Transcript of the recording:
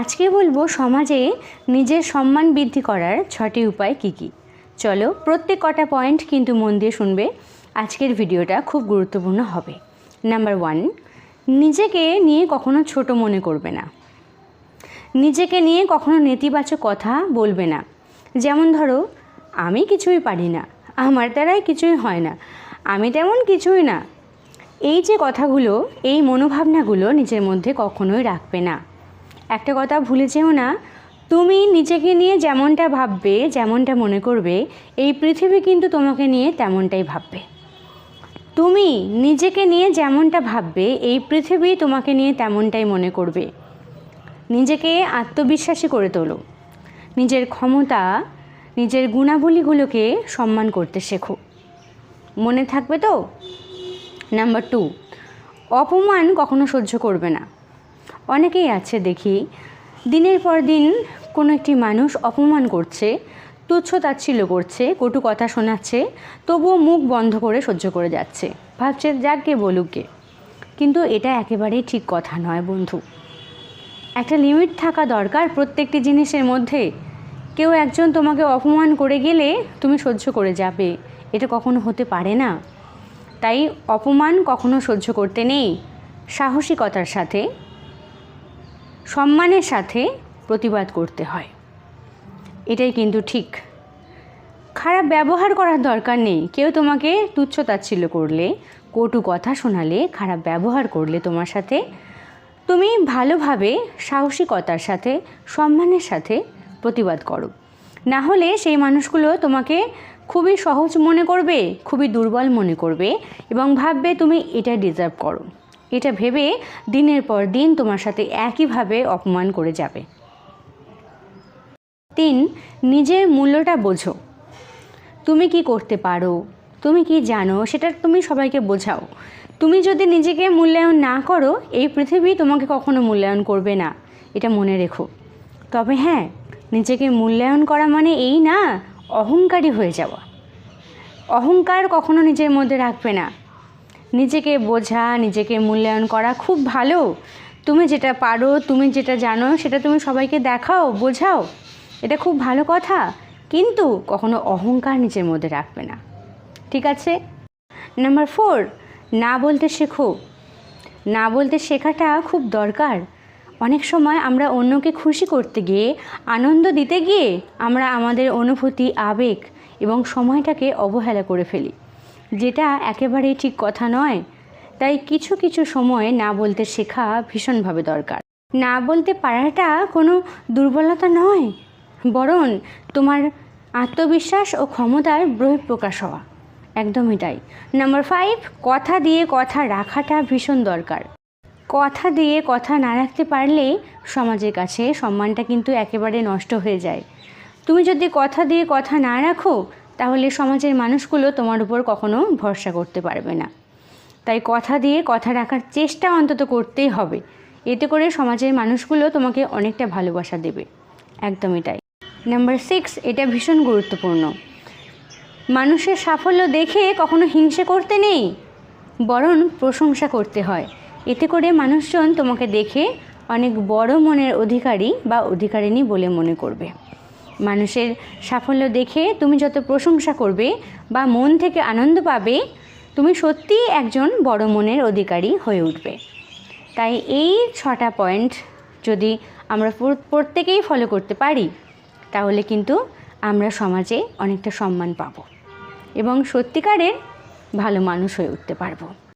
আজকে বলব সমাজে নিজের সম্মান বৃদ্ধি করার ছটি উপায় কি কি? চলো প্রত্যেক কটা পয়েন্ট কিন্তু মন দিয়ে শুনবে, আজকের ভিডিওটা খুব গুরুত্বপূর্ণ হবে। নাম্বার ওয়ান নিজেকে নিয়ে কখনো ছোট মনে করবে না। নিজেকে নিয়ে কখনো নেতিবাচক কথা বলবে না। যেমন ধরো, আমি কিছুই পারি না, আমার দ্বারাই কিছুই হয় না, আমি তেমন কিছুই না। এই যে কথাগুলো, এই মনোভাবনাগুলো নিজের মধ্যে কখনোই রাখবে না। একটা কথা ভুলে যেও না, তুমি নিজেকে নিয়ে যেমনটা ভাববে, যেমনটা মনে করবে, এই পৃথিবী কিন্তু তোমাকে নিয়ে তেমনটাই ভাববে। তুমি নিজেকে নিয়ে যেমনটা ভাববে, এই পৃথিবী তোমাকে নিয়ে তেমনটাই মনে করবে। নিজেকে আত্মবিশ্বাসী করে তোলো। নিজের ক্ষমতা, নিজের গুণাবলীগুলোকে সম্মান করতে শেখো। মনে থাকবে তো? নাম্বার টু অপমান কখনো সহ্য করবে না। অনেকেই আছে দেখি। দিনের পর দিন কোনো একটি মানুষ অপমান করছে, তুচ্ছ তাচ্ছিল্য করছে, কটু কথা শোনাচ্ছে, তবুও মুখ বন্ধ করে সহ্য করে যাচ্ছে। ভাবছে যাকে বলুক কিন্তু এটা একেবারেই ঠিক কথা নয় বন্ধু। একটা লিমিট থাকা দরকার প্রত্যেকটি জিনিসের মধ্যে। কেউ একজন তোমাকে অপমান করে গেলে তুমি সহ্য করে যাবে, এটা কখনো হতে পারে না। তাই অপমান কখনো সহ্য করতে নেই। সাহসিকতার সাথে সম্মানের সাথে প্রতিবাদ করতে হয়। এটাই কিন্তু ঠিক। খারাপ ব্যবহার করার দরকার নেই। কেউ তোমাকে তুচ্ছ তাচ্ছিল্য করলে, কটু কথা শোনালে, খারাপ ব্যবহার করলে তোমার সাথে, তুমি ভালোভাবে, সাহসিকতার সাথে, সম্মানের সাথে প্রতিবাদ করো। না হলে সেই মানুষগুলো তোমাকে খুবই সহজ মনে করবে, খুবই দুর্বল মনে করবে এবং ভাববে তুমি এটা ডিজার্ভ করো। এটা ভেবে দিনের পর দিন তোমার সাথে একইভাবে অপমান করে যাবে। তিন, নিজের মূল্যটা বোঝো। তুমি কি করতে পারো? তুমি কি জানো? সেটা তুমি সবাইকে বোঝাও। তুমি যদি নিজেকে মূল্যায়ন না করো, এই পৃথিবী তোমাকে কখনো মূল্যায়ন করবে না। এটা মনে রেখো। তবে হ্যাঁ নিজেকে মূল্যায়ন করা মানে এই না, অহংকারী হয়ে যাওয়া। অহংকার কখনো নিজের মধ্যে রাখবে না। নিজেকে বোঝা, নিজেকে মূল্যায়ন করা খুব ভালো। তুমি যেটা পারো, তুমি যেটা জানো, সেটা তুমি সবাইকে দেখাও, বোঝাও। এটা খুব ভালো কথা। কিন্তু কখনো অহংকার নিজের মধ্যে রাখবে না। ঠিক আছে? নাম্বার ফোর না বলতে শেখো। না বলতে শেখাটা খুব দরকার। অনেক সময় আমরা অন্যকে খুশি করতে গিয়ে, আনন্দ দিতে গিয়ে আমরা আমাদের অনুভূতি, আবেগ এবং সময়টাকে অবহেলা করে ফেলি। যেটা একেবারেই ঠিক কথা নয়। তাই কিছু কিছু সময় না বলতে শেখা ভীষণভাবে দরকার। না বলতে পারাটা কোনো দুর্বলতা নয়, বরং তোমার আত্মবিশ্বাস ও ক্ষমতার বহিঃপ্রকাশ হওয়া। একদমই তাই। নাম্বার ফাইভ কথা দিয়ে কথা রাখাটা ভীষণ দরকার। কথা দিয়ে কথা না রাখতে পারলে সমাজের কাছে সম্মানটা কিন্তু একেবারে নষ্ট হয়ে যায়। তুমি যদি কথা দিয়ে কথা না রাখো তাহলে সমাজের মানুষগুলো তোমার উপর কখনো ভরসা করতে পারবে না। তাই কথা দিয়ে কথা রাখার চেষ্টা অন্তত করতেই হবে। এতে করে সমাজের মানুষগুলো তোমাকে অনেকটা ভালোবাসা দেবে। একদমই তাই। নাম্বার সিক্স এটা ভীষণ গুরুত্বপূর্ণ। মানুষের সাফল্য দেখে কখনো হিংসে করতে নেই, বরং প্রশংসা করতে হয়। এতে করে মানুষজন তোমাকে দেখে অনেক বড় মনের অধিকারী বা অধিকারিণী বলে মনে করবে। মানুষের সাফল্য দেখে তুমি যত প্রশংসা করবে বা মন থেকে আনন্দ পাবে, তুমি সত্যিই একজন বড় মনের অধিকারী হয়ে উঠবে। তাই এই ছটা পয়েন্ট যদি আমরা প্রত্যেকেই ফলো করতে পারি, তাহলে কিন্তু আমরা সমাজে অনেকটা সম্মান পাব এবং সত্যিকারের ভালো মানুষ হয়ে উঠতে পারব।